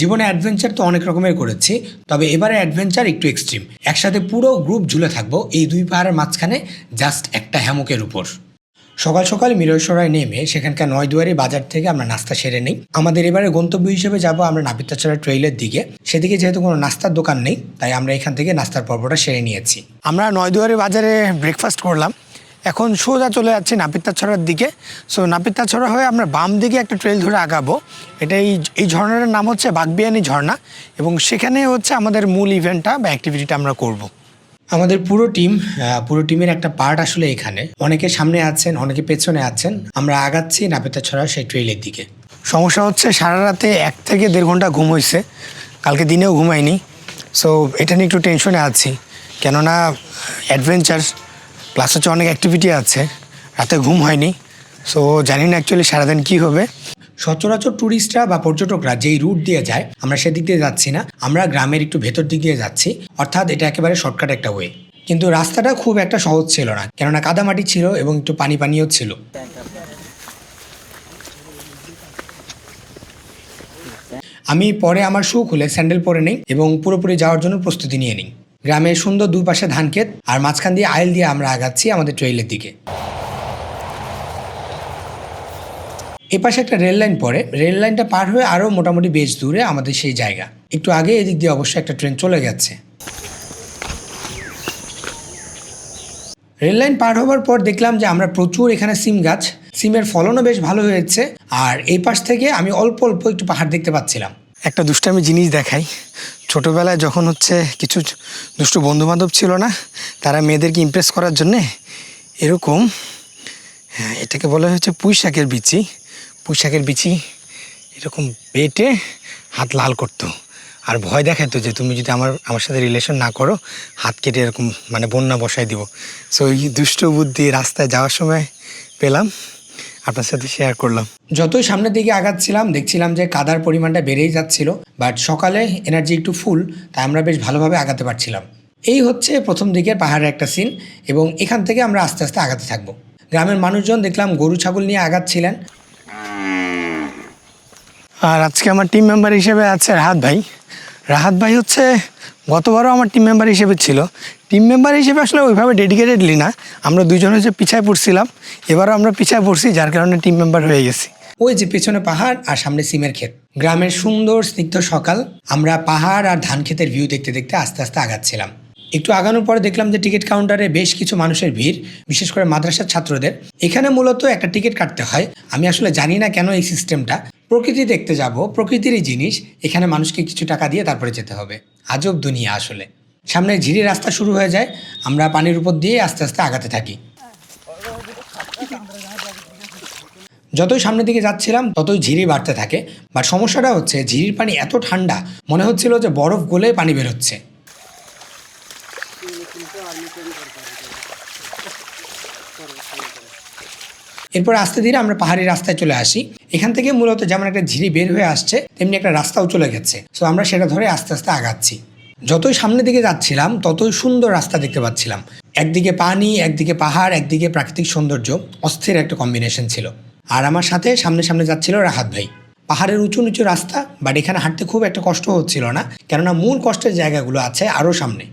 জীবনে অ্যাডভেঞ্চার তো অনেক রকমের করেছি, তবে এবারে অ্যাডভেঞ্চার একটু এক্সট্রিম একসাথে পুরো গ্রুপ ঝুলে থাকব, এই দুই পাহাড়ের মাঝখানে জাস্ট একটা হ্যামকের উপর। সকাল সকাল মিরসরায় নেমে সেখানকার নয়দুয়ারি বাজার থেকে আমরা নাস্তা সেরে নিই। আমাদের এবারে গন্তব্য হিসেবে যাব আমরা নাপিতাচড়া ট্রেইলের দিকে। সেদিকে যেহেতু কোনো নাস্তার দোকান নেই, তাই আমরা এখান থেকে নাস্তার পর্বটা সেরে নিয়েছি। আমরা নয়দুয়ারি বাজারে ব্রেকফাস্ট করলাম। এখন সোজা চলে যাচ্ছি নাপিতাছড়ার দিকে। সো নাপিতাছড়া হয়ে আমরা বাম দিকে একটা ট্রেল ধরে আগাবো। এটা এই এই ঝর্ণাটার নাম হচ্ছে বাগবিয়ানি ঝর্ণা এবং সেখানে হচ্ছে আমাদের মূল ইভেন্টটা বা অ্যাক্টিভিটিটা আমরা করব। আমাদের পুরো টিম পুরো টিমের একটা পার্ট আসলে এখানে। অনেকে সামনে আছেন, অনেকে পেছনে আছেন। আমরা আগাচ্ছি নাপিতাছড়া সেই ট্রেলের দিকে। সমস্যা হচ্ছে সারা রাতে এক থেকে দেড় ঘণ্টা ঘুম হয়েছে কালকে দিনেও ঘুমাইনি। সো এটা নিয়ে একটু টেনশনে আছি। কেননা অ্যাডভেঞ্চার প্লাস হচ্ছে অনেক অ্যাক্টিভিটি আছে। রাতে ঘুম হয়নি। সো জানি না অ্যাকচুয়ালি সারাদিন কী হবে। সচরাচর ট্যুরিস্টরা বা পর্যটকরা যেই রুট দিয়ে যায়, আমরা সেদিক দিয়ে যাচ্ছি না। আমরা গ্রামের একটু ভেতর দিক দিয়ে যাচ্ছি। অর্থাৎ এটা একেবারে শর্টকাট একটা ওয়ে কিন্তু রাস্তাটা খুব একটা সহজ ছিল না। কেননা কাদামাটি ছিল এবং একটু পানি পানিও ছিল। আমি পরে আমার শু খুলে স্যান্ডেল পরে নিই এবং পুরোপুরি যাওয়ার জন্য প্রস্তুতি নিয়ে নিই। গ্রামের সুন্দর দুই পাশে ধান ক্ষেত আর মাঝখান দিয়ে আইল দিয়ে আমরা আগাচ্ছি আমাদের ট্রেইলের দিকে। এ পাশে একটা রেল লাইন পড়ে। রেল লাইনটা পার হয়ে আরও মোটামুটি বেশ দূরে আমাদের সেই জায়গা। একটু আগে এদিক দিয়ে অবশ্যই একটা ট্রেন চলে গেছে। রেল লাইন পার হওয়ার পর দেখলাম যে আমরা প্রচুর এখানে সিম গাছ। সিমের ফলনও বেশ ভালো হয়েছে। আর এই পাশ থেকে আমি অল্প অল্প একটু পাহাড় দেখতে পাচ্ছিলাম। একটা দুষ্টামি জিনিস দেখাই। ছোটোবেলায় যখন হচ্ছে কিছু দুষ্টু বন্ধুবান্ধব ছিল না, তারা মেয়েদেরকে ইমপ্রেস করার জন্যে এরকম হ্যাঁ এটাকে বলা হচ্ছে পুঁই শাকের বিচি। পুঁই শাকের বিচি এরকম বেটে হাত লাল করতো। আর ভয় দেখাতো যে তুমি যদি আমার আমার সাথে রিলেশন না করো, হাত কেটে এরকম মানে বন্যা বসাই দিব। সো এই দুষ্ট বুদ্ধি রাস্তায় যাওয়ার সময় পেলাম। আপনার সাথে শেয়ার করলাম। যতই সামনের দিকে আগাচ্ছিলাম দেখছিলাম যে কাদার পরিমাণটা বেড়েই যাচ্ছিল বাট সকালে এনার্জি একটু ফুল তাই আমরা বেশ ভালোভাবে আগাতে পারছিলাম। এই হচ্ছে প্রথম দিকের পাহাড়ের একটা সিন এবং এখান থেকে আমরা আস্তে আস্তে আগাতে থাকব। গ্রামের মানুষজন দেখলাম গরু ছাগল নিয়ে আগাচ্ছিলেন। আর আজকে আমার টিম মেম্বার হিসেবে আছে রাহাত ভাই। রাহাত ভাই হচ্ছে গতবারও আমার টিম মেম্বার হিসেবে ছিল। টিম মেম্বার হিসেবে আসলে ওইভাবে ডেডিকেটেডলি না। আমরা দুজন হচ্ছে পিছায় পড়ছিলাম। এবারও আমরা পিছায় পড়ছি, যার কারণে টিম মেম্বার হয়ে গেছি। ওই যে পেছনে পাহাড় আর সামনে সিমের ক্ষেত। গ্রামের সুন্দর স্নিগ্ধ সকাল। আমরা পাহাড় আর ধান ক্ষেতের ভিউ দেখতে দেখতে আস্তে আস্তে আগাচ্ছিলাম। একটু আগানোর পরে দেখলাম যে টিকিট কাউন্টারে বেশ কিছু মানুষের ভিড়, বিশেষ করে মাদ্রাসার ছাত্রদের। এখানে মূলত একটা টিকিট কাটতে হয়। আমি আসলে জানি না কেন এই সিস্টেমটা প্রকৃতি দেখতে যাব, প্রকৃতিরই জিনিস, এখানে মানুষকে কিছু টাকা দিয়ে তারপরে যেতে হবে। আজব দুনিয়া আসলে। সামনে ঝিরি রাস্তা শুরু হয়ে যায়, আমরা পানির উপর দিয়ে আস্তে আস্তে আগাতে থাকি। যতই সামনের দিকে যাচ্ছিলাম, ততই ঝিরি বাড়তে থাকে, বাট সমস্যাটা হচ্ছে ঝিরির পানি এত ঠান্ডা, মনে হচ্ছিল যে বরফ গলে পানি বেরোচ্ছে। এরপর আস্তে ধীরে আমরা পাহাড়ি রাস্তায় চলে আসি। এখান থেকে মূলত যেমন একটা ঝিরি বের হয়ে আসছে, তেমনি একটা রাস্তাও চলে গেছে। সো আমরা সেটা ধরে আস্তে আস্তে আগাচ্ছি। যতই সামনের দিকে যাচ্ছিলাম, ততই সুন্দর রাস্তা দেখতে পাচ্ছিলাম। একদিকে পানি, একদিকে পাহাড়, একদিকে প্রাকৃতিক সৌন্দর্য, অস্থির একটা কম্বিনেশন ছিল। আর আমার সাথে সামনে সামনে যাচ্ছিল রাহাত ভাই। পাহাড়ের উঁচু নিচু রাস্তা বাট এখানে হাঁটতে খুব একটা কষ্ট হচ্ছিল না, কেননা মূল কষ্টের জায়গাগুলো আছে আরও সামনে।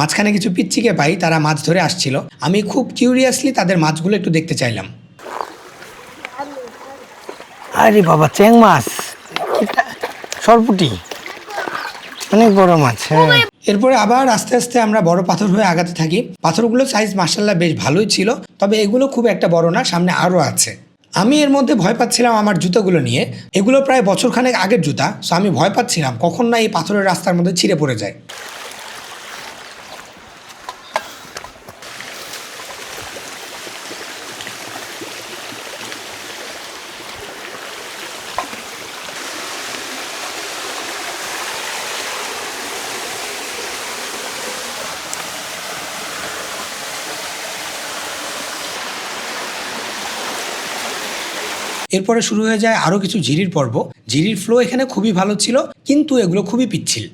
মাঝখানে কিছু পিচ্ছিকে পাই তারা মাছ ধরে আসছিল। আমি খুব কিউরিয়াসলি তাদের মাছগুলো একটু দেখতে চাইলাম। আরে বাবা চেং মাছ। সরপুটি। অনেক বড় মাছ হ্যাঁ। এরপরে আবার আস্তে আস্তে আমরা বড় পাথর হয়ে আগাতে থাকি। পাথরগুলো সাইজ মার্শাল্লাহ বেশ ভালোই ছিল তবে এগুলো খুব একটা বড় না সামনে আরও আছে। আমি এর মধ্যে ভয় পাচ্ছিলাম আমার জুতোগুলো নিয়ে। এগুলো প্রায় বছরখানেক আগের জুতা সো আমি ভয় পাচ্ছিলাম কখন না এই পাথরের রাস্তার মধ্যে ছিঁড়ে পড়ে যায়। এরপরে শুরু হয়ে যায় আরও কিছু ঝিরির পর্ব। ঝিরির ফ্লো এখানে খুবই ভালো ছিল, কিন্তু এগুলো খুবই পিচ্ছিল।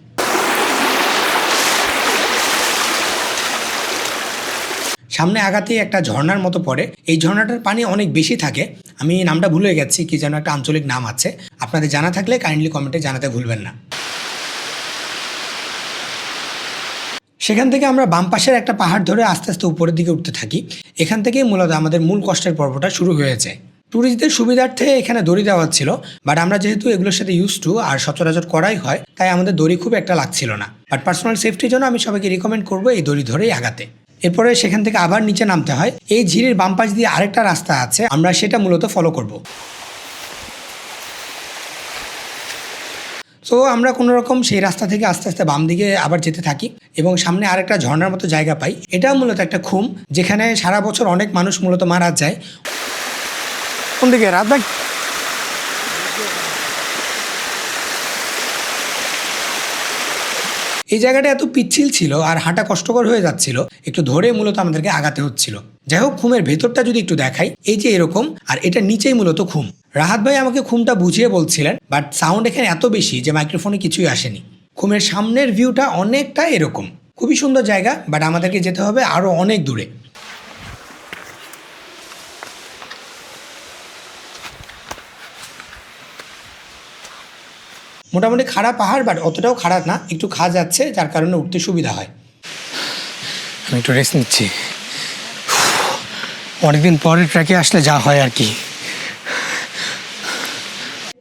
সামনে আগাতেই একটা ঝর্ণার মতো পড়ে। এই ঝর্ণাটার পানি অনেক বেশি থাকে। আমি নামটা ভুলে গেছি কি যেন একটা আঞ্চলিক নাম আছে। আপনাদের জানা থাকলে কাইন্ডলি কমেন্টে জানাতে ভুলবেন না। সেখান থেকে আমরা বাম পাশের একটা পাহাড় ধরে আস্তে আস্তে উপরের দিকে উঠতে থাকি। এখান থেকেই মূলত আমাদের মূল কষ্টের পর্বটা শুরু হয়ে যায় ট্যুরিস্টদের সুবিধার্থে এখানে দড়ি দেওয়া ছিল বাট আমরা যেহেতু এগুলোর সাথে ইউজ টু আর সচরাচর করাই হয়, তাই আমাদের দড়ি খুব একটা লাগছিল না। বাট পার্সোনাল সেফটির জন্য আমি সবাইকে রিকমেন্ড করব এই দড়ি ধরেই আগাতে। এরপরে সেখান থেকে আবার নিচে নামতে হয়। এই ঝিরির বাম পাশ দিয়ে আরেকটা রাস্তা আছে, আমরা সেটা মূলত ফলো করব। সো আমরা কোনো রকম সেই রাস্তা থেকে আস্তে আস্তে বাম দিকে আবার যেতে থাকি এবং সামনে আরেকটা ঝর্ণার মতো জায়গা পাই। এটা মূলত একটা খুম, যেখানে সারা বছর অনেক মানুষ মূলত মারা যায়। কোন দিকে? রাত ভাই এই জায়গাটা এত পিচ্ছিল ছিল আর হাঁটা কষ্টকর হয়ে যাচ্ছিল, একটু ধরে মূলত আমাদেরকে আগাতে হচ্ছিল। যাই হোক খুমের ভেতরটা যদি একটু দেখাই, এই যে এরকম, আর এটা নিচেই মূলত খুম রাহাত ভাই আমাকে খুমটা বুঝিয়ে বলছিলেন, বাট সাউন্ড এখানে এত বেশি যে মাইক্রোফোনে কিছুই আসেনি। খুমের সামনের ভিউটা অনেকটা এরকম। খুবই সুন্দর জায়গা, বাট আমাদেরকে যেতে হবে আরও অনেক দূরে। মোটামুটি খারাপ পাহাড় বাট অতটাও খারাপ না। একটু খা যাচ্ছে যার কারণে উঠতে সুবিধা হয়। আমি একটু রেস্ট নিচ্ছি। অনেকদিন পরে ট্র্যাকে আসলে যা হয় আর কি।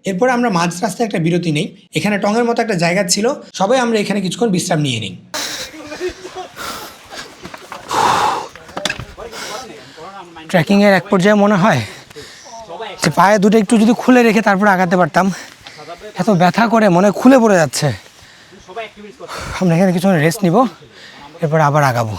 এরপরে আমরা মাঝ রাস্তায় একটা বিরতি নেই। এখানে টঙের মতো একটা জায়গা ছিল। সবাই আমরা এখানে কিছুক্ষণ বিশ্রাম নিয়ে নিই। ট্রেকিংয়ের এক পর্যায়ে মনে হয় যে পায়ে দুটো একটু যদি খুলে রেখে তারপর আগাতে পারতাম। এত ব্যথা করে মনে খুলে পড়ে যাচ্ছে। আমরা এখানে কিছুক্ষণ রেস্ট নিব, এরপর আবার আগাবো।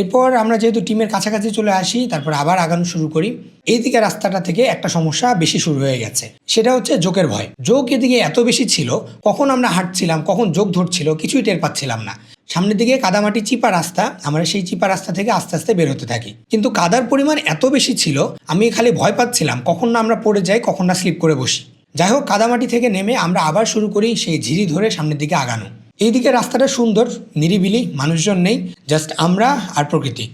এরপর আমরা যেহেতু টিমের কাছাকাছি চলে আসি, তারপর আবার আগানো শুরু করি। এইদিকে রাস্তাটা থেকে একটা সমস্যা বেশি শুরু হয়ে গেছে, সেটা হচ্ছে জোকের ভয়। জোক এদিকে এত বেশি ছিল, কখন আমরা হাঁটছিলাম, কখন জোক ধরছিল, কিছুই টের পাচ্ছিলাম না। সামনের দিকে কাদামাটি চিপা রাস্তা, আমরা সেই চিপা রাস্তা থেকে আস্তে আস্তে বের হতে থাকি। কিন্তু কাদার পরিমাণ এত বেশি ছিল, আমি খালি ভয় পাচ্ছিলাম, কখন না আমরা পড়ে যাই, কখন না স্লিপ করে বসি। যাই হোক কাদামাটি থেকে নেমে আমরা আবার শুরু করি সেই ঝিরি ধরে সামনের দিকে আগানো। এইদিকে রাস্তাটা সুন্দর, নিরিবিলি, মানুষজন নেই জাস্ট আমরা আর প্রকৃতি।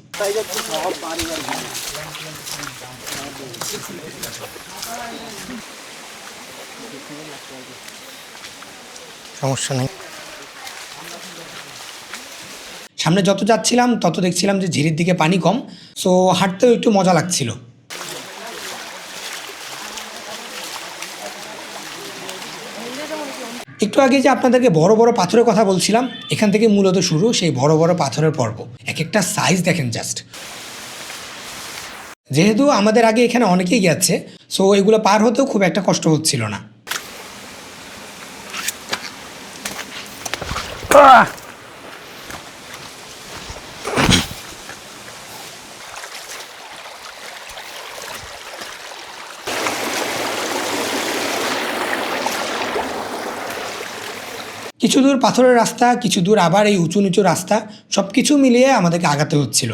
সমস্যা নেই। সামনে যত যাচ্ছিলাম, তত দেখছিলাম যে ঝিরির দিকে পানি কম সো হাঁটতেও একটু মজা লাগছিল। একটু আগে যে আপনাদেরকে বড় বড় পাথরের কথা বলছিলাম, এখান থেকে মূলত শুরু সেই বড় বড় পাথরের পর্ব। এক একটা সাইজ দেখেন জাস্ট যেহেতু আমাদের আগে এখানে অনেকেই গেছে সো এগুলো পার হতেও খুব একটা কষ্ট হচ্ছিল না। কিছু দূর পাথরের রাস্তা, কিছু দূর আবার এই উঁচু নিচু রাস্তা সব কিছু মিলিয়ে আমাদেরকে আগাতে হচ্ছিল।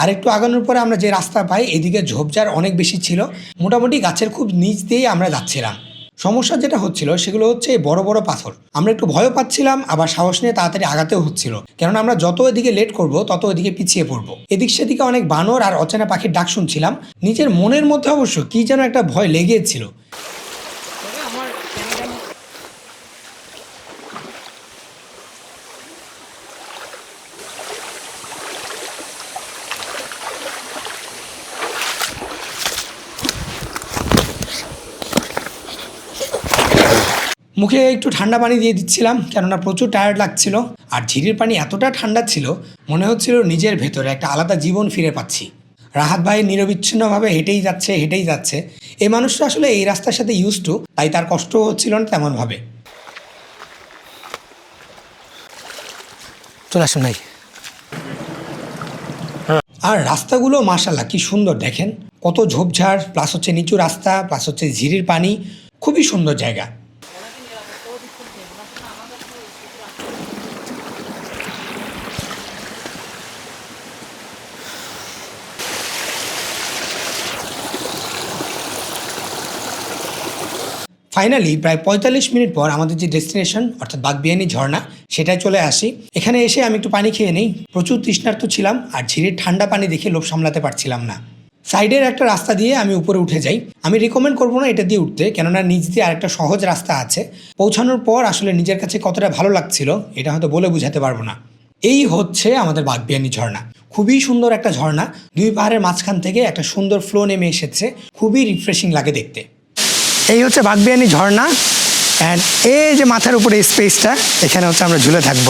আর একটু আগানোর পরে আমরা যে রাস্তা পাই, এদিকে ঝোপঝাড় অনেক বেশি ছিল। মোটামুটি গাছের খুব নিচ দিয়েই আমরা যাচ্ছিলাম। সমস্যা যেটা হচ্ছিল সেগুলো হচ্ছে বড় বড় পাথর। আমরা একটু ভয় পাচ্ছিলাম, আবার সাহস নিয়ে তাড়াতাড়ি আগাতেও হচ্ছিল। কেননা আমরা যত এদিকে লেট করব, তত এদিকে পিছিয়ে পড়ব। এদিক সেদিকে অনেক বানর আর অচেনা পাখির ডাক শুনছিলাম। নিজের মনের মধ্যে অবশ্য কি যেন একটা ভয় লেগেছিল। মুখে একটু ঠান্ডা পানি দিয়ে দিচ্ছিলাম, কেননা প্রচুর টায়ার্ড লাগছিল। আর ঝিরির পানি এতটা ঠান্ডা ছিল, মনে হচ্ছিল নিজের ভেতরে একটা আলাদা জীবন ফিরে পাচ্ছি। রাহাত ভাই নিরবিচ্ছিন্নভাবে হেঁটেই যাচ্ছে হেঁটেই যাচ্ছে। এই মানুষটা আসলে এই রাস্তার সাথে ইউজ টু তাই তার কষ্ট হচ্ছিল না তেমনভাবে। চলে আসুন ভাই। আর রাস্তাগুলো মাশাল্লাহ কি সুন্দর দেখেন। কত ঝোপঝাড় প্লাস হচ্ছে নিচু রাস্তা প্লাস হচ্ছে ঝিরির পানি, খুবই সুন্দর জায়গা। ফাইনালি প্রায় পঁয়তাল্লিশ মিনিট পর আমাদের যে ডেস্টিনেশন অর্থাৎ বাগবিয়ানি ঝর্ণা সেটাই চলে আসি। এখানে এসে আমি একটু পানি খেয়ে নিই। প্রচুর তৃষ্ণার্ত ছিলাম আর ঝিরির ঠান্ডা পানি দেখে লোভ সামলাতে পারছিলাম না। সাইডের একটা রাস্তা দিয়ে আমি উপরে উঠে যাই। আমি রিকমেন্ড করব না এটা দিয়ে উঠতে, কেননা নিচ দিয়ে আরেকটা সহজ রাস্তা আছে। পৌঁছানোর পর আসলে নিজের কাছে কতটা ভালো লাগছিল, এটা হয়তো বলে বোঝাতে পারব না। এই হচ্ছে আমাদের বাগবিয়ানি ঝর্ণা। খুবই সুন্দর একটা ঝর্ণা। দুই পাহাড়ের মাঝখান থেকে একটা সুন্দর ফ্লো নেমে এসেছে। খুবই রিফ্রেশিং লাগে দেখতে। এই হচ্ছে বাগবিয়ানি ঝর্ণা অ্যান্ড এই যে মাথার উপরে স্পেসটা এখানে হচ্ছে আমরা ঝুলে থাকব।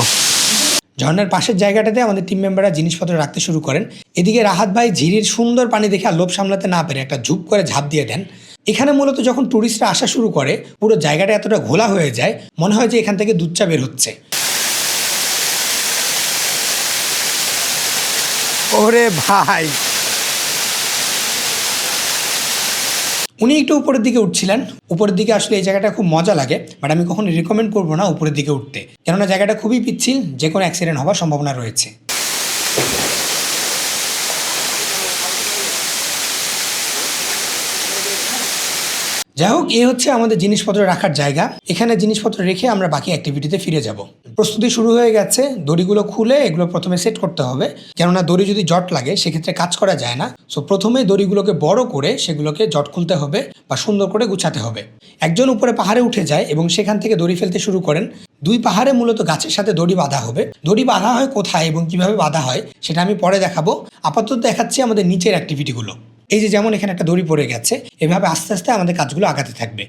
ঝর্ণার পাশের জায়গাটাতে আমাদের টিম মেম্বাররা জিনিসপত্র রাখতে শুরু করেন। এদিকে রাহাত ভাই ঝিরির সুন্দর পানি দেখে আর লোভ সামলাতে না পেরে একটা ঝুপ করে ঝাঁপ দিয়ে দেন। এখানে মূলত যখন ট্যুরিস্টরা আসা শুরু করে, পুরো জায়গাটা এতটা ঘোলা হয়ে যায়, মনে হয় যে এখান থেকে দুধ বের হচ্ছে। ওরে ভাই! উনি একটু উপরের দিকে উঠছিলেন। উপরের দিকে আসলে এই জায়গাটা খুব মজা লাগে বাট আমি কখনো রেকমেন্ড করব না উপরের দিকে উঠতে। কেননা জায়গাটা খুবই পিচ্ছিল যে কোনো অ্যাক্সিডেন্ট হওয়ার সম্ভাবনা রয়েছে। যাই হোক এই হচ্ছে আমাদের জিনিসপত্র রাখার জায়গা। এখানে জিনিসপত্র রেখে আমরা বাকি অ্যাক্টিভিটিতে ফিরে যাব। প্রস্তুতি শুরু হয়ে গেছে, দড়িগুলো খুলে এগুলো প্রথমে সেট করতে হবে। কেননা দড়ি যদি জট লাগে, সেক্ষেত্রে কাজ করা যায় না। সো প্রথমে দড়িগুলোকে বড় করে সেগুলোকে জট খুলতে হবে বা সুন্দর করে গুছাতে হবে। একজন উপরে পাহাড়ে উঠে যায় এবং সেখান থেকে দড়ি ফেলতে শুরু করেন। দুই পাহাড়ে মূলত গাছের সাথে দড়ি বাঁধা হবে। দড়ি বাঁধা হয় কোথায় এবং কীভাবে বাঁধা হয়, সেটা আমি পরে দেখাবো। আপাতত দেখাচ্ছি আমাদের নিচের অ্যাক্টিভিটিগুলো এই যে যেমন এখানে একটা দড়ি পড়ে গেছে, এভাবে আস্তে আস্তে আমাদের কাজগুলো আগাতে থাকবে।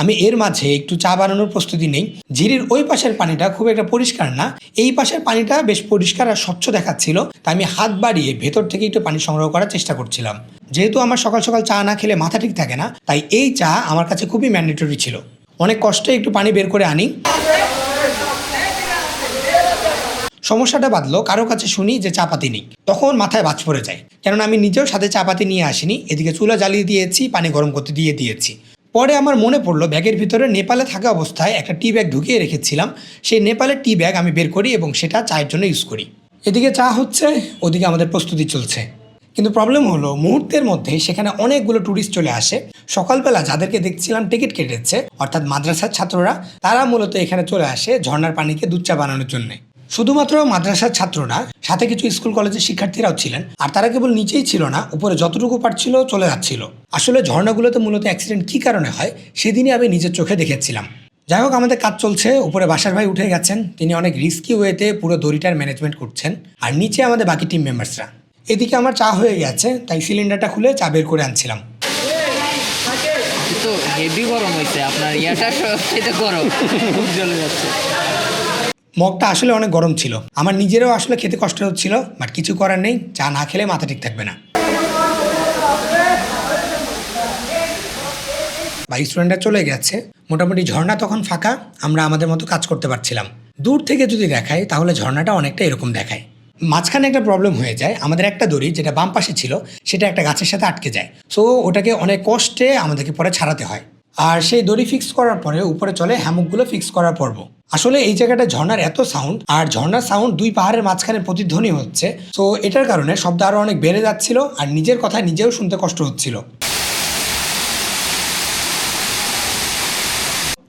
আমি এর মাঝে একটু চা বানানোর প্রস্তুতি নেই। ঝিরির ওই পাশের পানিটা খুব একটা পরিষ্কার না। এই পাশের পানিটা বেশ পরিষ্কার আর স্বচ্ছ দেখাচ্ছিল, তাই আমি হাত বাড়িয়ে ভেতর থেকে একটু পানি সংগ্রহ করার চেষ্টা করছিলাম। যেহেতু আমার সকাল সকাল চা না খেলে মাথা ঠিক থাকে না, তাই এই চা আমার কাছে খুবই ম্যান্ডেটরি ছিল। অনেক কষ্টে একটু পানি বের করে আনি। সমস্যাটা বাঁধলো, কারও কাছে শুনি যে চাপাতি নেই। তখন মাথায় বাজ পড়ে যায়। কেননা আমি নিজেও সাথে চাপাতি নিয়ে আসিনি, এদিকে চুলা জ্বালিয়ে দিয়েছি, পানি গরম করতে দিয়ে দিয়েছি। পরে আমার মনে পড়ল, ব্যাগের ভিতরে নেপালে থাকা অবস্থায় একটা টি ব্যাগ ঢুকিয়ে রেখেছিলাম। সেই নেপালের টি ব্যাগ আমি বের করি এবং সেটা চায়ের জন্য ইউজ করি। এদিকে চা হচ্ছে, ওদিকে আমাদের প্রস্তুতি চলছে। কিন্তু প্রবলেম হলো, মুহূর্তের মধ্যে সেখানে অনেকগুলো ট্যুরিস্ট চলে আসে। সকালবেলা যাদেরকে দেখছিলাম টিকিট কেটেছে, অর্থাৎ মাদ্রাসার ছাত্ররা, তারা মূলত এখানে চলে আসে ঝর্নার পানিকে দুধ চা বানানোর জন্য। শুধুমাত্র মাদ্রাসার ছাত্ররা সাথে কিছু স্কুল কলেজের শিক্ষার্থীরাও ছিলেন আর তারা কেবল নিচেই ছিল না উপরে যতটুকু পারছিল চলে যাচ্ছিল আসলে ঝর্ণাগুলোতে মূলত অ্যাক্সিডেন্ট কী কারণে হয় সেদিনই আমি নিজের চোখে দেখেছিলাম যাই হোক আমাদের কাজ চলছে উপরে বাসার ভাই উঠে গেছেন তিনি অনেক রিস্কি ওয়েতে পুরো দড়িটার ম্যানেজমেন্ট করছেন আর নিচে আমাদের বাকি টিম মেম্বার্সরা এদিকে আমার চা হয়ে গেছে তাই সিলিন্ডারটা খুলে চা বের করে আনছিলাম হেভি গরম হয়েছে আপনার ইয়াটা গরম খুব জ্বলে যাচ্ছে মগটা আসলে অনেক গরম ছিল। আমার নিজেরও আসলে খেতে কষ্ট হচ্ছিল বাট কিছু করার নেই, চা না খেলে মাথা ঠিক থাকবে না। বা স্টুডেন্টরা চলে গেছে, মোটামুটি ঝর্ণা তখন ফাঁকা, আমরা আমাদের মতো কাজ করতে পারছিলাম। দূর থেকে যদি দেখাই, তাহলে ঝর্ণাটা অনেকটা এরকম দেখায়। মাঝখানে একটা প্রবলেম হয়ে যায়, আমাদের একটা দড়ি যেটা বাম পাশে ছিল, সেটা একটা গাছের সাথে আটকে যায়। সো ওটাকে অনেক কষ্টে আমাদেরকে পরে ছাড়াতে হয়। আর সেই দড়ি ফিক্স করার পরে উপরে চলে হ্যামুকগুলো ফিক্স করার পর্ব। আসলে এই জায়গাটা ঝর্ণার এত সাউন্ড আর ঝর্ণার সাউন্ড দুই পাহাড়ের মাঝখানে প্রতিধ্বনি হচ্ছে। তো এটার কারণে শব্দ আরও অনেক বেড়ে যাচ্ছিল, আর নিজের কথা নিজেও শুনতে কষ্ট হচ্ছিল।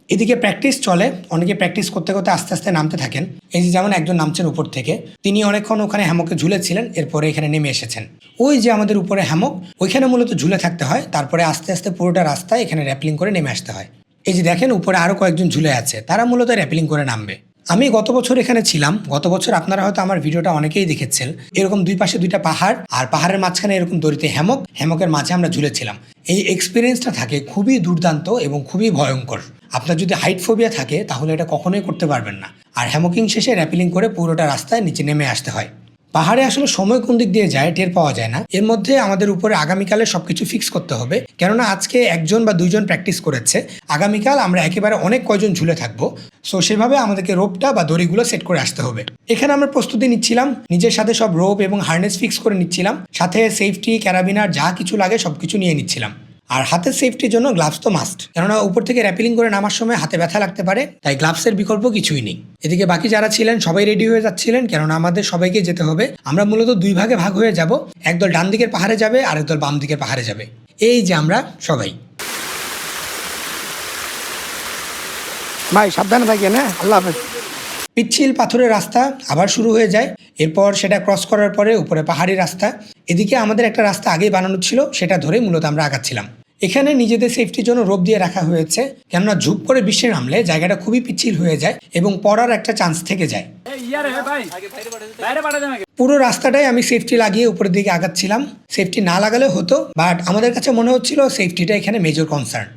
এদিকে প্র্যাকটিস চলে। অনেকে প্র্যাকটিস করতে করতে আস্তে আস্তে নামতে থাকেন। এই যে যেমন একজন নামছেন উপর থেকে, তিনি অনেকক্ষণ ওখানে হ্যামকে ঝুলেছিলেন, এরপরে এখানে নেমে এসেছেন। ওই যে আমাদের উপরে হ্যামক ওইখানে মূলত ঝুলে থাকতে হয়, তারপরে আস্তে আস্তে পুরোটা রাস্তায় এখানে র্যাপলিং করে নেমে আসতে হয়। এই যে দেখেন, উপরে আরও কয়েকজন ঝুলে আছে, তারা মূলত র্যাপলিং করে নামবে। আমি গত বছর এখানে ছিলাম, গত বছর আপনারা হয়তো আমার ভিডিওটা অনেকেই দেখেছেন। এরকম দুই পাশে দুইটা পাহাড়, আর পাহাড়ের মাঝখানে এরকম দড়িতে হ্যামক হ্যামকের মাঝে আমরা ঝুলেছিলাম। এই এক্সপিরিয়েন্সটা থাকে খুবই দুর্দান্ত এবং খুবই ভয়ঙ্কর। আপনার যদি হাইট ফোবিয়া থাকে, তাহলে এটা কখনোই করতে পারবেন না। আর হ্যামকিং শেষে র্যাপিলিং করে পুরোটা রাস্তায় নিচে নেমে আসতে হয়। পাহাড়ে আসলে সময় কোন দিক দিয়ে যায় টের পাওয়া যায় না। এর মধ্যে আমাদের উপরে আগামীকালে সবকিছু ফিক্স করতে হবে। কেননা আজকে একজন বা দুইজন প্র্যাকটিস করেছে। আগামীকাল আমরা একেবারে অনেক কয়জন ঝুলে থাকব। সো সেভাবে আমাদেরকে রোপটা বা দড়িগুলো সেট করে আসতে হবে। এখানে আমরা প্রস্তুতি নিচ্ছিলাম। নিজের সাথে সব রোপ এবং হার্নেস ফিক্স করে নিচ্ছিলাম। সাথে সেফটি ক্যারাবিনার যা কিছু লাগে সবকিছু নিয়ে নিচ্ছিলাম। আর হাতের সেফটির জন্য গ্লাভস তো মাস্ট কেননা উপর থেকে র্যাপিলিং করে নামার সময় হাতে ব্যথা লাগতে পারে, তাই গ্লাভসের বিকল্প কিছুই নেই। এদিকে বাকি যারা ছিলেন, সবাই রেডি হয়ে যাচ্ছিলেন, কেননা আমাদের সবাইকে যেতে হবে। আমরা মূলত দুই ভাগে ভাগ হয়ে যাব, একদল ডান দিকের পাহাড়ে যাবে, আর একদল বাম দিকের পাহাড়ে যাবে। এই যে আমরা সবাই। ভাই, সাবধানে থাকেন হ্যাঁ? আল্লাহ হাফেজ। পিচ্ছিল পাথরের রাস্তা আবার শুরু হয়ে যায়। এরপর সেটা ক্রস করার পরে উপরে পাহাড়ি রাস্তা। এদিকে আমাদের একটা রাস্তা আগেই বানানো ছিল সেটা ধরে মূলত আমরা আগাচ্ছিলাম। এখানে নিজেদের সেফটির জন্য রোপ দিয়ে রাখা হয়েছে কেননা ঝুপ করে বিশ্বে নামলে জায়গাটা খুবই পিচ্ছিল হয়ে যায় এবং পড়ার একটা চান্স থেকে যায়। পুরো রাস্তাটাই আমি সেফটি লাগিয়ে উপরের দিকে আগাচ্ছিলাম। সেফটি না লাগালে হতো বাট আমাদের কাছে মনে হচ্ছিল সেফটিটা এখানে মেজর কনসার্ন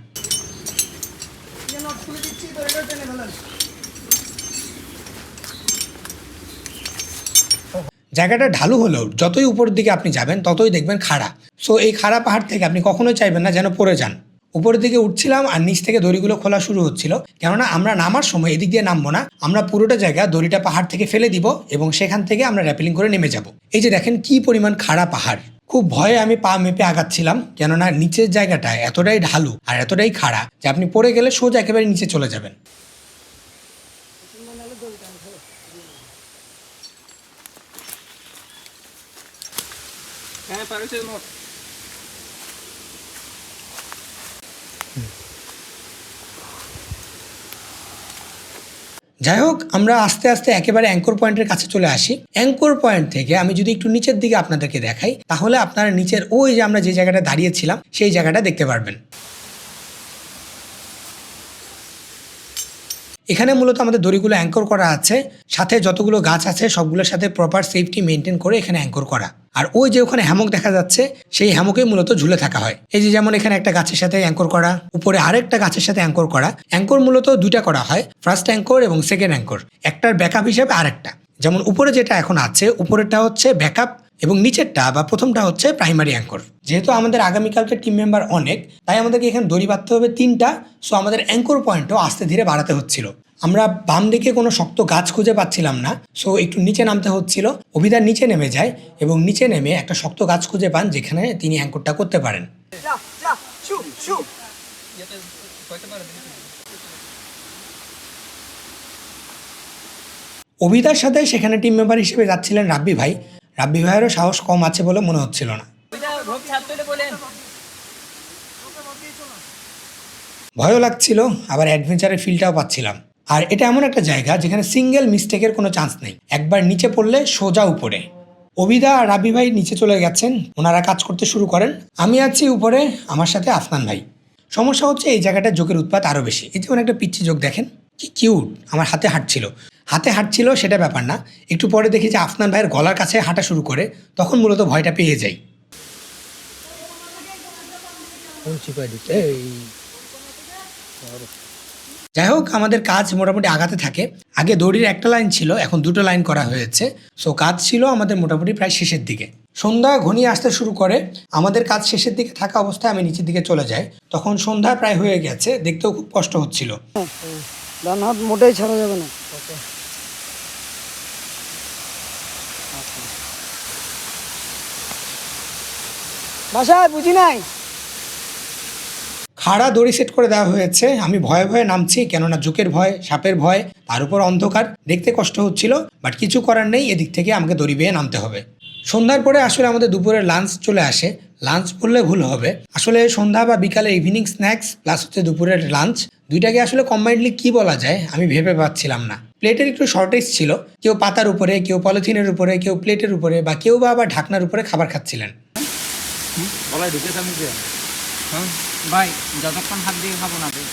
জায়গাটা ঢালু হলেও যতই উপরের দিকে আপনি যাবেন, ততই দেখবেন খাড়া। সো এই খাড়া পাহাড় থেকে আপনি কখনোই চাইবেন না যেন পড়ে যান। উপরের দিকে উঠছিলাম আর নিচ থেকে দড়িগুলো খোলা শুরু হচ্ছিল। কেননা আমরা নামার সময় এদিক দিয়ে নামবো না, আমরা পুরোটা জায়গা দড়িটা পাহাড় থেকে ফেলে দিব এবং সেখান থেকে আমরা র্যাপেলিং করে নেমে যাব। এই যে দেখেন কি পরিমাণ খাড়া পাহাড়। খুব ভয়ে আমি পা মেপে আগাচ্ছিলাম, কেননা নিচের জায়গাটা এতটাই ঢালু আর এতটাই খাড়া যে আপনি পড়ে গেলে সোজা একেবারে নিচে চলে যাবেন। যাই হোক, আমরা আস্তে আস্তে একেবারে অ্যাঙ্কর পয়েন্টের কাছে চলে আসি। অ্যাঙ্কর পয়েন্ট থেকে আমি যদি একটু নিচের দিকে আপনাদেরকে দেখাই, তাহলে আপনারা নিচের ওই যে আমরা যে জায়গাটা দাঁড়িয়েছিলাম, সেই জায়গাটা দেখতে পারবেন। এখানে মূলত আমাদের দড়িগুলো অ্যাঙ্কর করা আছে, সাথে যতগুলো গাছ আছে, সবগুলোর সাথে প্রপার সেফটি মেনটেন করে এখানে অ্যাঙ্কর করা। আর ওই যে ওখানে হ্যামক দেখা যাচ্ছে, সেই হ্যামকে মূলত ঝুলে থাকা হয়। এই যে যেমন এখানে একটা গাছের সাথে অ্যাঙ্কর করা, উপরে আরেকটা গাছের সাথে অ্যাঙ্কর করা অ্যাঙ্কর মূলত দুইটা করা হয় ফার্স্ট অ্যাঙ্কর এবং সেকেন্ড অ্যাঙ্কর একটার ব্যাকআপ হিসেবে আরেকটা। যেমন উপরে যেটা এখন আছে উপরেটা হচ্ছে ব্যাকআপ এবং নিচেরটা বা প্রথমটা হচ্ছে প্রাইমারি অ্যাঙ্কর যেহেতু আমাদের আগামীকালকে টিম মেম্বার অনেক তাই আমাদেরকে এখানে দড়ি বাঁধতে হবে তিনটা সো আমাদের অ্যাঙ্কর পয়েন্টও আস্তে ধীরে বাড়াতে হচ্ছিল। আমরা বাম দিকে কোনো শক্ত গাছ খুঁজে পাচ্ছিলাম না সো একটু নিচে নামতে হচ্ছিল। অভিধার নিচে নেমে যায় এবং নিচে নেমে একটা শক্ত গাছ খুঁজে পান যেখানে তিনি অ্যাঙ্করটা করতে পারেন। অভিদার সাথে সেখানে টিম মেম্বার হিসেবে যাচ্ছিলেন রাব্বি ভাই। রাব্বি ভাইয়েরও সাহস কম আছে বলে মনে হচ্ছিল না। ভয়ও লাগছিল, আবার অ্যাডভেঞ্চারের ফিলটাও পাচ্ছিলাম। আর এটা এমন একটা জায়গা যেখানে সিঙ্গেল মিস্টেকের কোনো চান্স নেই। একবার নিচে পড়লে সোজা উপরে। অবিদা আর রাবি ভাই নিচে চলে গেছেন, ওনারা কাজ করতে শুরু করেন। আমি আছি উপরে, আমার সাথে আফনান ভাই। সমস্যা হচ্ছে এই জায়গাটা যোগের উৎপাত আরও বেশি। এই যেমন একটা পিচ্ছি যোগ দেখেন, কি কিউট আমার হাতে হাঁটছিল। হাতে হাঁটছিল সেটা ব্যাপার না। একটু পরে দেখি যে আফনান ভাইয়ের গলার কাছে হাঁটা শুরু করে তখন মূলত ভয়টা পেয়ে যাই। যাই হোক আমাদের কাজ মোটামুটি আগাতে থাকে। আগে দড়ির একটা লাইন ছিল এখন দুটো লাইন করা হয়েছে। সো কাজ ছিল আমাদের মোটামুটি প্রায় শেষের দিকে। সন্ধ্যা ঘনিয়ে আসতে শুরু করে। আমাদের কাজ শেষের দিকে থাকা অবস্থায় আমি নিচের দিকে চলে যাই। তখন সন্ধ্যা প্রায় হয়ে গেছে দেখতেও খুব কষ্ট হচ্ছিল। ডান হাত মোটেই ছাড়া যাবে না। বাসায় বুঝি নাই? খাড়া দড়ি সেট করে দেওয়া হয়েছে। আমি ভয়ে ভয়ে নামছি, কেননা জোকের ভয়, সাপের ভয়, তার উপর অন্ধকার। দেখতে কষ্ট হচ্ছিল বাট কিছু করার নেই, এদিক থেকে আমাকে দড়ি বেয়ে নামতে হবে। সন্ধ্যার পরে আসলে আমাদের দুপুরের লাঞ্চ চলে আসে। লাঞ্চ বললে ভুল হবে। আসলে সন্ধ্যা বা বিকালে ইভিনিং স্ন্যাক্স প্লাস হচ্ছে দুপুরের লাঞ্চ দুইটাকে আসলে কম্বাইন্ডলি কি বলা যায়, আমি ভেবে পাচ্ছিলাম না। প্লেটের একটু শর্টেজ ছিল। কেউ পাতার উপরে, কেউ পলিথিনের উপরে, কেউ প্লেটের উপরে, বা কেউ বা আবার ঢাকনার উপরে খাবার খাচ্ছিলেন। ভাই যতক্ষণ হাত দিয়ে খাব না ভাই।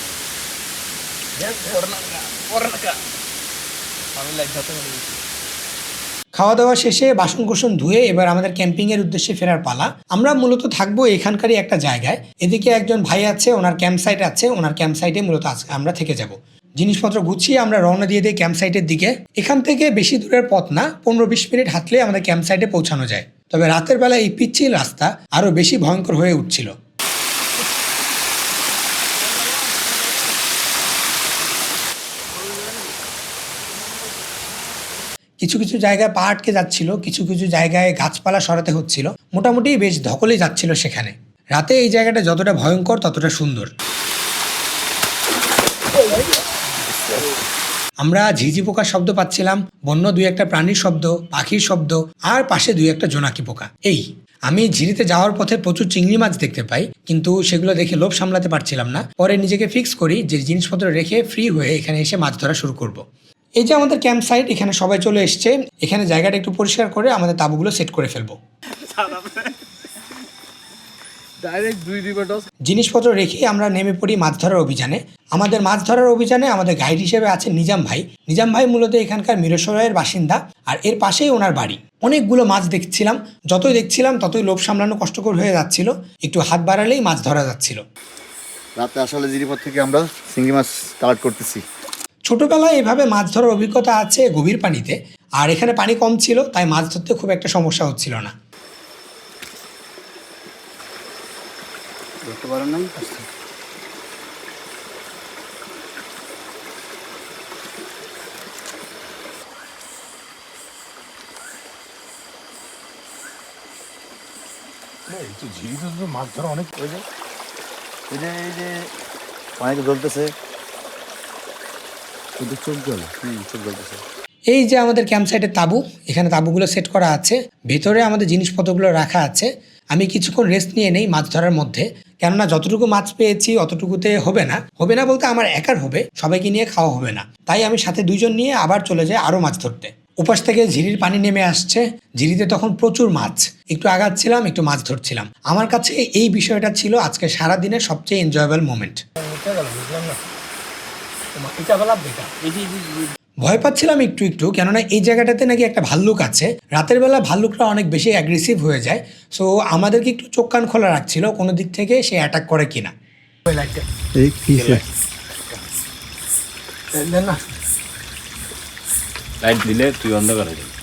খাওয়া দাওয়া শেষে বাসন কোসন ধুয়ে এবার আমাদের ক্যাম্পিং এর উদ্দেশ্যে ফেরার পালা। আমরা মূলত থাকব এখানকারই একটা জায়গায়। এদিকে একজন ভাই আছে ওনার ক্যাম্প সাইট আছে ওনার ক্যাম্প সাইটে মূলত আজকে আমরা থেকে যাব। জিনিসপত্র গুছিয়ে আমরা রওনা দিয়ে দিই ক্যাম্প সাইটের দিকে। এখান থেকে বেশি দূরের পথ না পনেরো বিশ মিনিট হাঁটলে আমাদের ক্যাম্প সাইটে পৌঁছানো যায়। তবে রাতের বেলা এই পিচ্ছিল রাস্তা আরও বেশি ভয়ঙ্কর হয়ে উঠছিল। কিছু কিছু জায়গায় পা আটকে যাচ্ছিল, কিছু কিছু জায়গায় গাছপালা সরাতে হচ্ছিল। মোটামুটি বেশ ধকলে যাচ্ছিল সেখানে। রাতে এই জায়গাটা যতটা ভয়ঙ্কর, ততটা সুন্দর। আমরা ঝিঝি পোকার শব্দ পাচ্ছিলাম, বন্য দুই একটা প্রাণীর শব্দ, পাখির শব্দ, আর পাশে দুই একটা জোনাকি পোকা। এই, আমি ঝিরিতে যাওয়ার পথে প্রচুর চিংড়ি মাছ দেখতে পাই, কিন্তু সেগুলো দেখে লোভ সামলাতে পারছিলাম না। পরে নিজেকে ফিক্স করি যে জিনিসপত্র রেখে ফ্রি হয়ে এখানে এসে মাছ ধরা শুরু করব। এই যে আমাদের ক্যাম্প সাইট এখানে সবাই চলে এসছে। এখানে জায়গাটা একটু পরিষ্কার করে আমাদের তাঁবুগুলো সেট করে ফেলব। ডাইরেক্ট দুই জিনিসপত্র রেখে আমরা নেমে পড়ি মাছ ধরার অভিযানে। আমাদের মাছ ধরার অভিযানে আমাদের গাইড হিসেবে আছে নিজাম ভাই। নিজাম ভাই মূলত এখানকার মিরসরাইয়ের বাসিন্দা আর এর পাশেই ওনার বাড়ি। অনেকগুলো মাছ দেখছিলাম। যতই দেখছিলাম ততই লোভ সামলানো কষ্টকর হয়ে যাচ্ছিল। একটু হাত বাড়ালেই মাছ ধরা যাচ্ছিল। রাতে আসলে জিরিপথ থেকে আমরা চিংড়ি মাছ কালেক্ট করতেছি। ছোটবেলায় এভাবে মাছ ধরার অভিজ্ঞতা আছে গভীর পানিতে। আর এখানে পানি কম ছিল তাই মাছ ধরতে খুব একটা সমস্যা হচ্ছিল না। ধরতে পারেন না মাছ ধরা অনেক ওই যে এই যে এই যে পানিতে জ্বলতেছে। কিন্তু চোখ জ্বলে। হুম চোখ জ্বলতেছে। এই যে আমাদের ক্যাম্প সাইটের তাঁবু এখানে তাঁবুগুলো সেট করা আছে। ভেতরে আমাদের জিনিসপত্রগুলো রাখা আছে। আমি কিছুক্ষণ রেস্ট নিয়ে নেই মাছ ধরার মধ্যে। কেননা যতটুকু মাছ পেয়েছি অতটুকুতে হবে না। হবে না বলতে আমার একার হবে, সবাইকে নিয়ে খাওয়া হবে না। তাই আমি সাথে দুইজন নিয়ে আবার চলে যাই আরও মাছ ধরতে। উপাস থেকে ঝিরির পানি নেমে আসছে। ঝিরিতে তখন প্রচুর মাছ। একটু আগাচ্ছিলাম, একটু মাছ ধরছিলাম। আমার কাছে এই বিষয়টা ছিল আজকে সারা দিনের সবচেয়ে এনজয়েবল মোমেন্ট ভয় পাচ্ছিলাম একটু একটু কেননা এই জায়গাটাতে নাকি একটা ভাল্লুক আছে। রাতের বেলা ভাল্লুকরা অনেক বেশি অ্যাগ্রেসিভ হয়ে যায়। সো আমাদেরকে একটু চোখ কান খোলা রাখছিল কোনো দিক থেকে সে অ্যাটাক করে কিনা। এই লাইট দিলে তুই অন্ধকার হয়ে যাবি পাতারে আমি কি মনে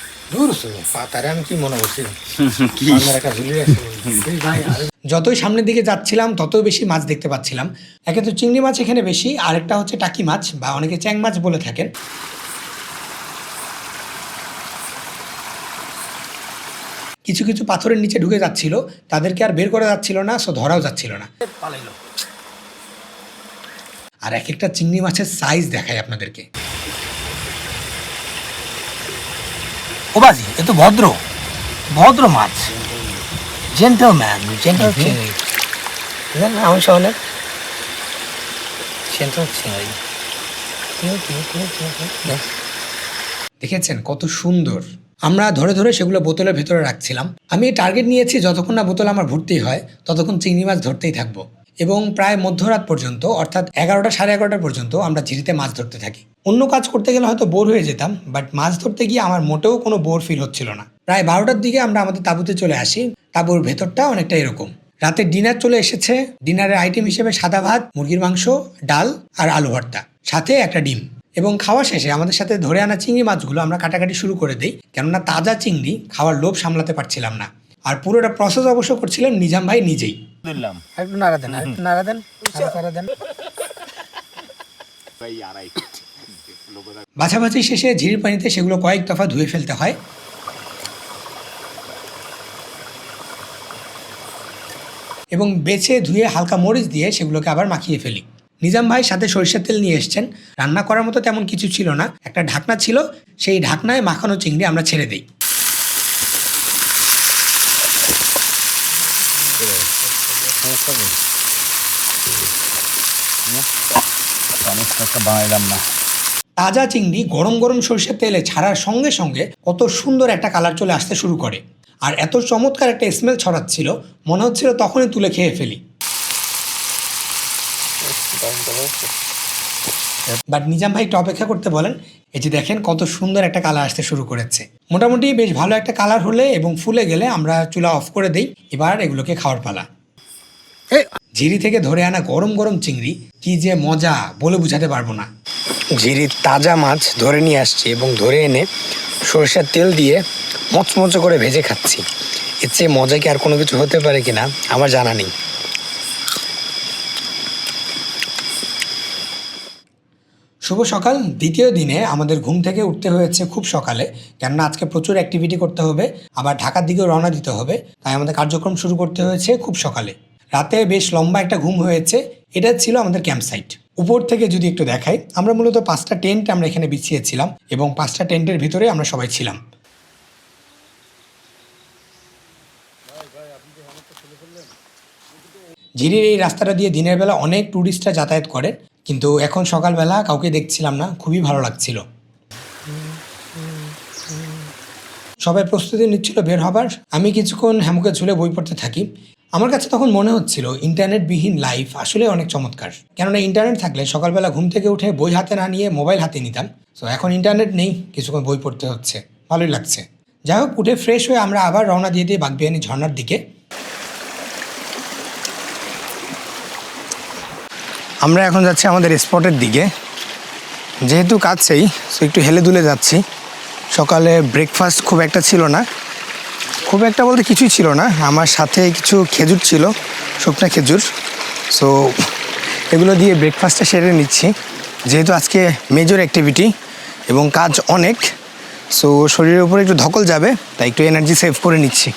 করছি যতই সামনের দিকে যাচ্ছিলাম ততই বেশি মাছ দেখতে পাচ্ছিলাম। একে তো চিংড়ি মাছ এখানে বেশি আরেকটা হচ্ছে টাকি মাছ বা অনেকে চ্যাং মাছ বলে থাকেন। কিছু কিছু পাথরের নিচে ঢুকে যাচ্ছিল তাদেরকে আর বের করা যাচ্ছিল না সো ধরাও যাচ্ছিল না। আর এক একটা চিংড়ি মাছের সাইজ দেখায় আপনাদেরকে। ও বাজি এ তো ভদ্র ভদ্র মাছ। জেন্টলম্যান জেন্টল চিংড়ি না আমার সঙ্গে জেন্টল দেখেছেন কত সুন্দর। আমরা ধরে ধরে সেগুলো বোতলের ভেতরে রাখছিলাম। আমি টার্গেট নিয়েছি যতক্ষণ না বোতল আমার ভর্তি হয় ততক্ষণ চিংড়ি মাছ ধরতেই থাকব। এবং প্রায় মধ্যরাত পর্যন্ত, অর্থাৎ এগারোটা সাড়ে এগারোটা পর্যন্ত আমরা ঝিরিতে মাছ ধরতে থাকি। অন্য কাজ করতে গেলে হয়তো বোর হয়ে যেতাম বাট মাছ ধরতে গিয়ে আমার মোটেও কোনো বোর ফিল হচ্ছিল না। প্রায় বারোটার দিকে আমরা আমাদের তাঁবুতে চলে আসি। তাঁবুর ভেতরটা অনেকটা এরকম। রাতে ডিনার চলে এসেছে। ডিনারের আইটেম হিসেবে সাদা ভাত, মুরগির মাংস, ডাল আর আলু ভর্তা, সাথে একটা ডিম। এবং খাওয়া শেষে আমাদের সাথে ধরে আনা চিংড়ি মাছগুলো আমরা কাটাকাটি শুরু করে দিই, কেননা তাজা চিংড়ি খাওয়ার লোভ সামলাতে পারছিলাম না। আর পুরোটা প্রসেস অবশ্য করছিলেন নিজাম ভাই নিজেই। দিলাম। একটু নাড়া দেন একটু নাড়া দেন নাড়া দেন। বাছাবাছি শেষে ঝিরির পানিতে সেগুলো কয়েক দফা ধুয়ে ফেলতে হয়। এবং বেছে ধুয়ে হালকা মরিচ দিয়ে সেগুলোকে আবার মাখিয়ে ফেলি। নিজাম ভাই সাথে সরিষার তেল নিয়ে এসছেন। রান্না করার মতো তেমন কিছু ছিল না। একটা ঢাকনা ছিল। সেই ঢাকনায় মাখানো চিংড়ি আমরা ছেড়ে দিই। সমস্যা বানাইলাম না তাজা চিংড়ি গরম গরম সরষের তেলে ছাড়ার সঙ্গে সঙ্গে কত সুন্দর একটা কালার চলে আসতে শুরু করে। আর এত চমৎকার একটা স্মেল ছড়াচ্ছিল, মনে হচ্ছিল তখনই তুলে খেয়ে ফেলি। বাট নিজাম ভাই একটু অপেক্ষা করতে বলেন, এই যে দেখেন কত সুন্দর একটা কালার আসতে শুরু করেছে। মোটামুটি বেশ ভালো একটা কালার হলে এবং ফুলে গেলে আমরা চুলা অফ করে দেই, এবার এগুলোকে খাওয়ার পালা। ঝিরি থেকে ধরে আনা গরম গরম চিংড়ি কি যে মজা বলে বুঝাতে পারব না। ঝিরির তাজা মাছ ধরে নিয়ে আসছি এবং ধরে এনে সরষের তেল দিয়ে মচমচে করে ভেজে খাচ্ছি। এর চেয়ে মজা কি আর কোনো কিছু হতে পারে কিনা আমার জানা নেই। শুভ সকাল। দ্বিতীয় দিনে আমাদের ঘুম থেকে উঠতে হয়েছে খুব সকালে কেননা আজকে প্রচুর অ্যাক্টিভিটি করতে হবে আবার ঢাকার দিকেও রওনা দিতে হবে তাই আমাদের কার্যক্রম শুরু করতে হয়েছে খুব সকালে। রাতে বেশ লম্বা একটা ঘুম হয়েছে। এটা ছিল আমাদের ক্যাম্প সাইট উপর থেকে যদি একটু দেখাই, আমরা মূলত পাঁচটা টেন্ট আমরা এখানে বিছিয়েছিলাম এবং পাঁচটা টেন্টের ভিতরে আমরা সবাই ছিলাম। ঝিরির এই রাস্তাটা দিয়ে দিনের বেলা অনেক ট্যুরিস্টরা যাতায়াত করে, কিন্তু এখন সকালবেলা কাউকে দেখছিলাম না, খুবই ভালো লাগছিল। সবাই প্রস্তুতি নিচ্ছিল বের হবার। আমি কিছুক্ষণ হ্যামুকে ঝুলে বই পড়তে থাকি। আমার কাছে তখন মনে হচ্ছিল, ইন্টারনেটবিহীন লাইফ আসলে অনেক চমৎকার। কেননা ইন্টারনেট থাকলে সকালবেলা ঘুম থেকে উঠে বই হাতে না নিয়ে মোবাইল হাতে নিতাম। সো এখন ইন্টারনেট নেই, কিছুক্ষণ বই পড়তে হচ্ছে। ভালোই লাগছে। যাই হোক, উঠে ফ্রেশ হয়ে আমরা আবার রওনা দিয়ে দিই বাগবিয়ানি ঝর্ণার দিকে। আমরা এখন যাচ্ছি আমাদের স্পটের দিকে। যেহেতু কাছেই সো একটু হেলে দুলে যাচ্ছি। সকালে ব্রেকফাস্ট খুব একটা ছিল না। খুব একটা বলতে কিছুই ছিল না। আমার সাথে কিছু খেজুর ছিল, শুকনো খেজুর। সো এগুলো দিয়ে ব্রেকফাস্টটা সেরে নিচ্ছি। যেহেতু আজকে মেজর অ্যাক্টিভিটি এবং কাজ অনেক সো শরীরের উপরে একটু ধকল যাবে, তাই একটু এনার্জি সেভ করে নিচ্ছি।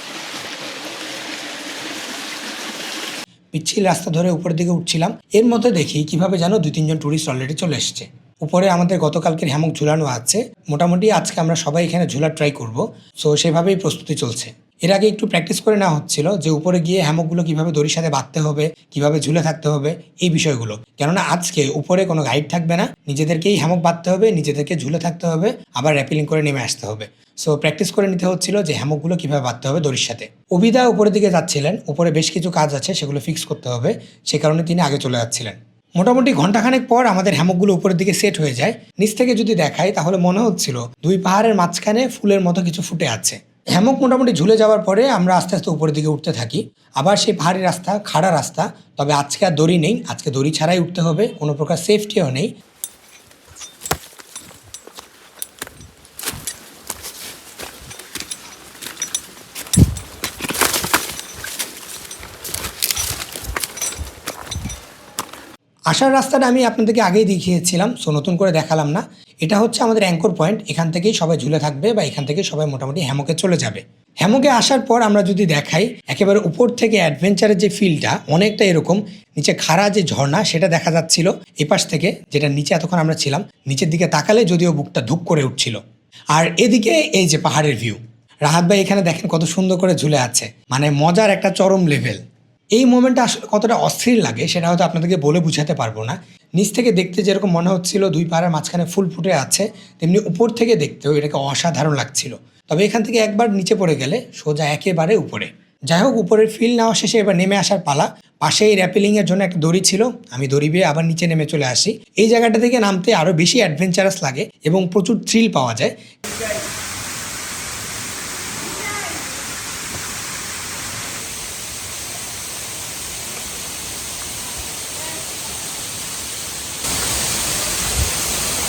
পিচ্ছিল রাস্তা ধরে উপরের দিকে উঠছিলাম। এর মধ্যে দেখি কীভাবে যেন দুই, তিনজন ট্যুরিস্ট অলরেডি চলে এসছে। উপরে আমাদের গতকালকের হ্যামক ঝুলানো আছে। মোটামুটি আজকে আমরা সবাই এখানে ঝুলার ট্রাই করব। সো সেভাবেই প্রস্তুতি চলছে। এর আগে একটু প্র্যাকটিস করে নেওয়া হচ্ছিল যে উপরে গিয়ে হ্যামকগুলো কীভাবে দড়ির সাথে বাঁধতে হবে, কীভাবে ঝুলে থাকতে হবে, এই বিষয়গুলো। কেননা আজকে উপরে কোনো গাইড থাকবে না, নিজেদেরকেই হ্যামক বাঁধতে হবে, নিজেদেরকে ঝুলে থাকতে হবে, আবার র্যাপিলিং করে নেমে আসতে হবে। সো প্র্যাকটিস করে নিতে হচ্ছিল যে হ্যামকগুলো কীভাবে বাঁধতে হবে দড়ির সাথে। অবিদা উপরের দিকে যাচ্ছিলেন, উপরে বেশ কিছু কাজ আছে সেগুলো ফিক্স করতে হবে, সে কারণে তিনি আগে চলে যাচ্ছিলেন। মোটামুটি ঘন্টাখানেক পর আমাদের হ্যামকগুলো উপরের দিকে সেট হয়ে যায়। নিচ থেকে যদি দেখাই, তাহলে মনে হচ্ছিল দুই পাহাড়ের মাঝখানে ফুলের মতো কিছু ফুটে আছে। হ্যামক মোটামুটি ঝুলে যাওয়ার পরে আমরা আস্তে আস্তে উপরের দিকে উঠতে থাকি। আবার সেই পাহাড়ি রাস্তা, খাড়া রাস্তা, তবে আজকে আর দড়ি নেই, আজকে দড়ি ছাড়াই উঠতে হবে, কোনো প্রকার সেফটিও নেই। আসার রাস্তাটা আমি আপনাদেরকে আগেই দেখিয়েছিলাম সো নতুন করে দেখালাম না। এটা হচ্ছে আমাদের অ্যাঙ্কর পয়েন্ট এখান থেকেই সবাই ঝুলে থাকবে বা এখান থেকে সবাই মোটামুটি হ্যামকে চলে যাবে। হ্যামকে আসার পর আমরা যদি দেখাই, একেবারে উপর থেকে অ্যাডভেঞ্চারের যে ফিলটা অনেকটা এরকম নিচে খাড়া যে ঝর্ণা, সেটা দেখা যাচ্ছিল এপাশ থেকে, যেটা নিচে এতক্ষণ আমরা ছিলাম, নিচের দিকে তাকালে যদিও বুকটা ধুক করে উঠছিল। আর এদিকে এই যে পাহাড়ের ভিউ রাহাত ভাই এখানে দেখেন কত সুন্দর করে ঝুলে আছে মানে মজার একটা চরম লেভেল এই মোমেন্টটা আসলে কতটা অস্থির লাগে, সেটা হয়তো আপনাদেরকে বলে বুঝাতে পারব না নিচ থেকে দেখতে যেরকম মনে হচ্ছিল, দুই পাড়ার মাঝখানে ফুল ফুটে আছে, তেমনি উপর থেকে দেখতেও এটাকে অসাধারণ লাগছিল। তবে এখান থেকে একবার নিচে পড়ে গেলে সোজা একেবারে উপরে। যাই হোক, উপরের ফিল নেওয়া শেষে এবার নেমে আসার পালা। পাশেই র্যাপেলিংয়ের জন্য একটা দড়ি ছিল। আমি দড়ি বেয়ে আবার নিচে নেমে চলে আসি। এই জায়গাটা থেকে নামতে আরও বেশি অ্যাডভেঞ্চারাস লাগে এবং প্রচুর থ্রিল পাওয়া যায়।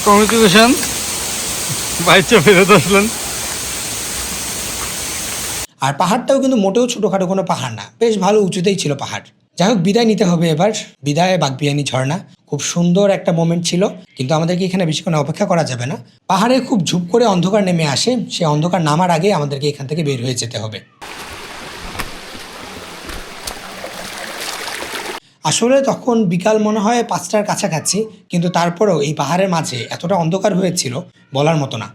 কমিউনিকেশন বাইচে ফেরত আসলেন আর পাহাড়টাও কিন্তু মোটেও ছোটোখাটো কোনো পাহাড় না, বেশ ভালো উঁচুতেই ছিল পাহাড়। যাই হোক, বিদায় নিতে হবে এবার। বিদায় বাগবিয়ানি ঝর্ণা। খুব সুন্দর একটা মোমেন্ট ছিল, কিন্তু আমাদেরকে এখানে বেশিক্ষণ অপেক্ষা করা যাবে না। পাহাড়ে খুব ঝুপ করে অন্ধকার নেমে আসে, সে অন্ধকার নামার আগে আমাদেরকে এখান থেকে বের হয়ে যেতে হবে। আসলে তখন বিকাল মনে হয় পাঁচটার কাছাকাছি, কিন্তু তারপরেও এই পাহাড়ের মাঝে এতটা অন্ধকার হয়েছিল বলার মতো না।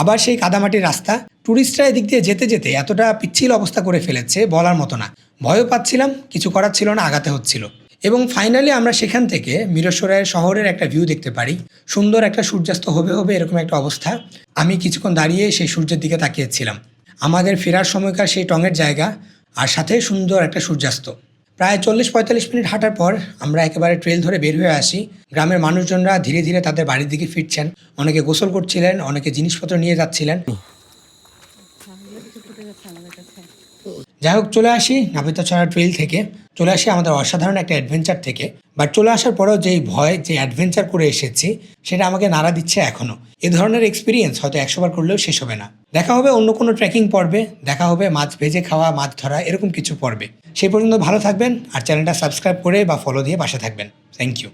আবার সেই কাদামাটির রাস্তা ট্যুরিস্টরা এদিক দিয়ে যেতে যেতে এতটা পিচ্ছিল অবস্থা করে ফেলেছে বলার মতো না। ভয়ও পাচ্ছিলাম, কিছু করার ছিল না, আগাতে হচ্ছিল। এবং ফাইনালি আমরা সেখান থেকে মিরসরাইয়ের শহরের একটা ভিউ দেখতে পারি। সুন্দর একটা সূর্যাস্ত হবে হবে এরকম একটা অবস্থা। আমি কিছুক্ষণ দাঁড়িয়ে সেই সূর্যের দিকে তাকিয়েছিলাম। আমাদের ফেরার সময়কার সেই টঙের জায়গা আর সাথে সুন্দর একটা সূর্যাস্ত। প্রায় চল্লিশ পঁয়তাল্লিশ মিনিট হাঁটার পর আমরা একেবারে ট্রেল ধরে বের হয়ে আসি। গ্রামের মানুষজনরা ধীরে ধীরে তাদের বাড়ির দিকে ফিরছেন। অনেকে গোসল করছিলেন, অনেকে জিনিসপত্র নিয়ে যাচ্ছিলেন। যাই হোক, চলে আসি নাবিতাছড়া ট্রেল থেকে। চলে আসি আমাদের অসাধারণ একটা অ্যাডভেঞ্চার থেকে। বাট চলে আসার পরেও যেই ভয়, যে অ্যাডভেঞ্চার করে এসেছি, সেটা আমাকে নাড়া দিচ্ছে এখনও এ ধরনের এক্সপিরিয়েন্স হয়তো একশোবার করলেও শেষ হবে না। দেখা হবে অন্য কোনো ট্রেকিং পর্বে, দেখা হবে মাছ ভেজে খাওয়া, মাছ ধরা, এরকম কিছু পর্বে। সেই পর্যন্ত ভালো থাকবেন আর চ্যানেলটা সাবস্ক্রাইব করে বা ফলো দিয়ে পাশে থাকবেন। Thank you